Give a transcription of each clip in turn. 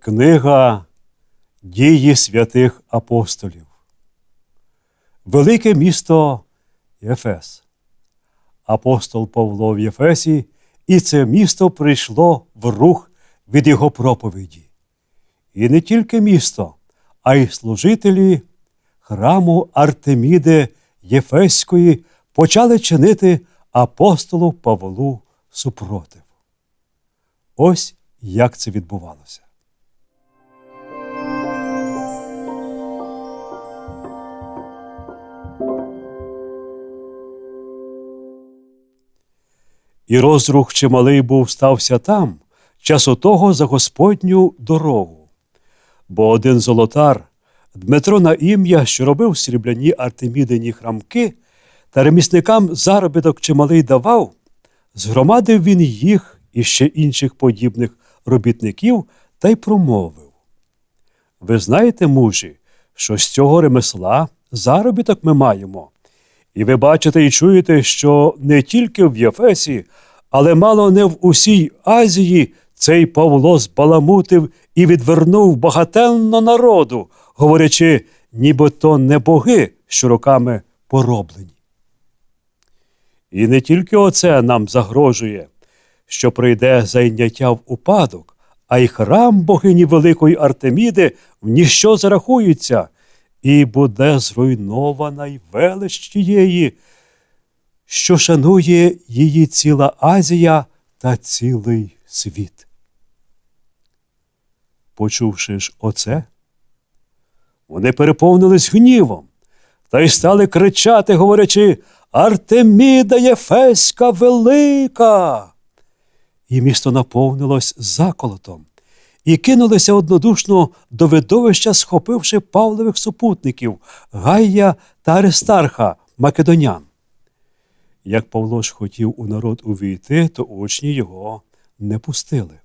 Книга Дії святих апостолів. Велике місто Єфес. Апостол Павло в Єфесі, і це місто прийшло в рух від його проповіді. І не тільки місто, а й служителі храму Артеміди Єфеської почали чинити апостолу Павлу супротив. Ось як це відбувалося. І розрух чималий був стався там, часу того за Господню дорогу. Бо один золотар, Дмитро на ім'я, що робив срібляні артемідині храмки, та ремісникам заробіток чималий давав, згромадив він їх і ще інших подібних робітників та й промовив. Ви знаєте, мужі, що з цього ремесла заробіток ми маємо. І ви бачите і чуєте, що не тільки в Єфесі, але мало не в усій Азії цей Павло збаламутив і відвернув багатенно народу, говорячи, ніби то не боги, що роками пороблені. І не тільки оце нам загрожує, що прийде зайняття в упадок, а й храм богині Великої Артеміди в ніщо зарахується, і буде зруйнована й велич тієї, що шанує її ціла Азія та цілий світ. Почувши ж оце, вони переповнились гнівом та й стали кричати, говорячи Артеміда Єфеська велика. І місто наповнилось заколотом, і кинулися однодушно до видовища, схопивши Павлових супутників Гайя та Аристарха Македонян. Як Павло ж хотів у народ увійти, то учні його не пустили.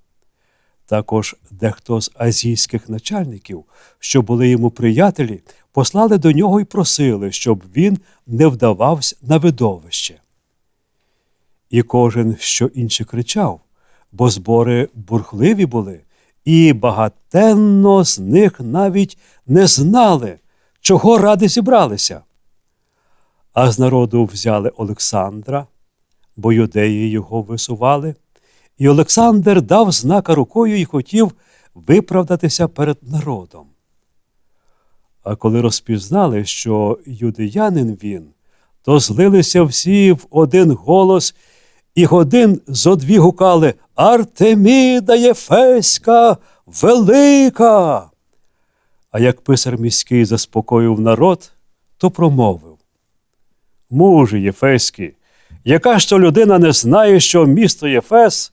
Також дехто з азійських начальників, що були йому приятелі, послали до нього і просили, щоб він не вдавався на видовище. І кожен, що інше кричав, бо збори бурхливі були, і багатенно з них навіть не знали, чого ради зібралися. А з народу взяли Олександра, бо юдеї його висували, і Олександр дав знака рукою і хотів виправдатися перед народом. А коли розпізнали, що юдеянин він, то злилися всі в один голос, і годин зо дві гукали Артеміда Єфеська велика. А як писар міський заспокоїв народ, то промовив Мужі Єфеські, яка ж то людина не знає, що місто Єфес,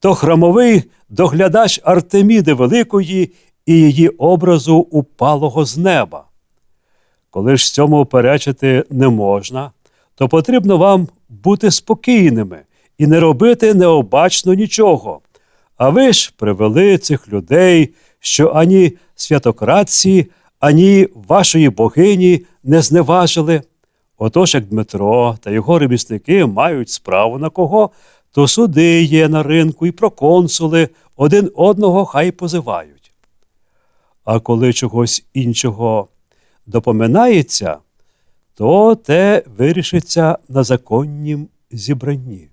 то храмовий доглядач Артеміди Великої і її образу упалого з неба. Коли ж цьому перечити не можна, то потрібно вам бути спокійними і не робити необачно нічого. А ви ж привели цих людей, що ані святократці, ані вашої богині не зневажили. Отож, як Дмитро та його ремісники мають справу на кого, то суди є на ринку і проконсули один одного хай позивають. А коли чогось іншого допоминається, то те вирішиться на законнім зібранні.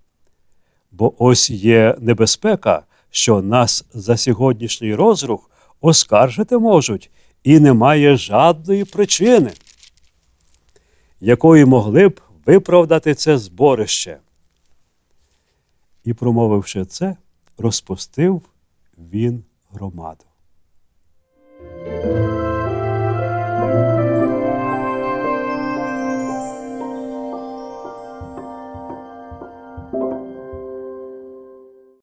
Бо ось є небезпека, що нас за сьогоднішній розрух оскаржити можуть, і немає жадної причини, якої могли б виправдати це зборище. І, промовивши це, розпустив він громаду.